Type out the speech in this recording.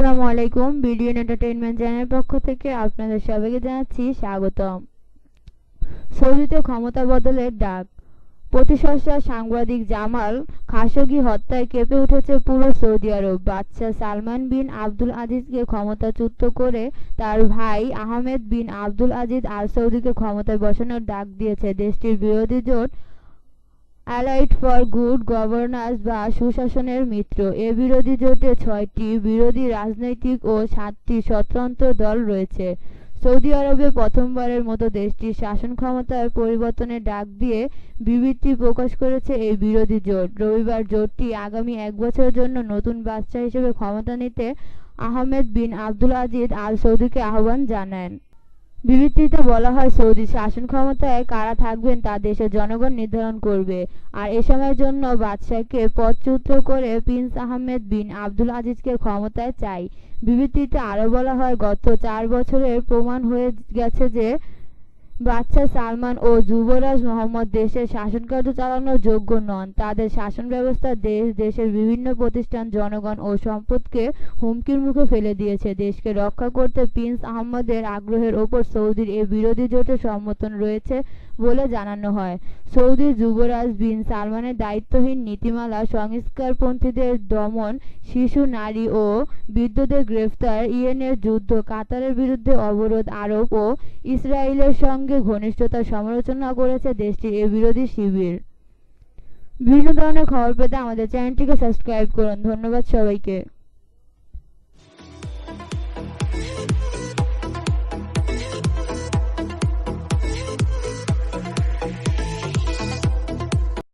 আসসালামু আলাইকুম BDN entertainment চ্যানেলের পক্ষ থেকে আপনাদের সবাইকে জানাচ্ছি স্বাগতম। সৌদিতে ক্ষমতা বদলের ডাক। সাংবাদিক জামাল খাশোগি হত্যায় কেঁপে উঠেছে পুরো সৌদি আরব। বাদশাহ সালমান বিন আব্দুল আজিজকে ক্ষমতাচ্যুত করে তার ভাই আহমেদ বিন আব্দুল আজিজ আল সৌদিকে ক্ষমতায় বসানোর ডাক দিয়েছে। দেশটির বিরোধী জোট অ্যালাইড ফর গুড গভর্নান্স বা সুশাসনের মিত্র। এ বিরোধী জোটে ছয়টি বিরোধী রাজনৈতিক ও সাতটি স্বতন্ত্র দল রয়েছে। সৌদি আরবে প্রথমবারের মতো দেশটির শাসন ক্ষমতার পরিবর্তনের ডাক দিয়ে বিবৃতি প্রকাশ করেছে এই বিরোধী জোট। রবিবার জোটটি আগামী এক বছরের জন্য নতুন বাদশাহ হিসেবে ক্ষমতা নিতে আহমেদ বিন আব্দুল আজিজ আল সৌদিকে আহ্বান জানান। বিবৃতিতে বলা হয়, সৌদি শাসন ক্ষমতায় কারা থাকবেন তা দেশের জনগণ নির্ধারণ করবে। আর এ সময়ের জন্য বাদশাহকে পদচ্যুত করে প্রিন্স আহমেদ বিন আব্দুল আজিজকে ক্ষমতায় চাই। বিবৃতিতে আরও বলা হয়, গত চার বছরের প্রমাণ হয়ে গেছে যে বাদশাহ সালমান ও যুবরাজ মোহাম্মদ দেশের শাসনকার্য চালানোর যোগ্য নন। তাদের শাসন ব্যবস্থা দেশ, দেশের বিভিন্ন প্রতিষ্ঠান, জনগণ ও সম্পদকে হুমকির মুখে ফেলে দিয়েছে। দেশকে রক্ষা করতে প্রিন্স আহমদের আগ্রহের ওপর সৌদির এ বিরোধী জোটের সমর্থন রয়েছে বলে জানানো হয়। সৌদির যুবরাজ বিন সালমানের দায়িত্বহীন নীতিমালা, সংস্কারপন্থীদের দমন, শিশু, নারী ও বৃদ্ধদের গ্রেফতার, ইয়েনের যুদ্ধ, কাতারের বিরুদ্ধে অবরোধ আরোপ ও ইসরায়েলের সঙ্গে ঘনিষ্ঠতার সমালোচনা করেছে দেশটির এ বিরোধী শিবির। বিভিন্ন ধরনের খবর পেতে আমাদের চ্যানেলটিকে সাবস্ক্রাইব করুন। ধন্যবাদ সবাইকে।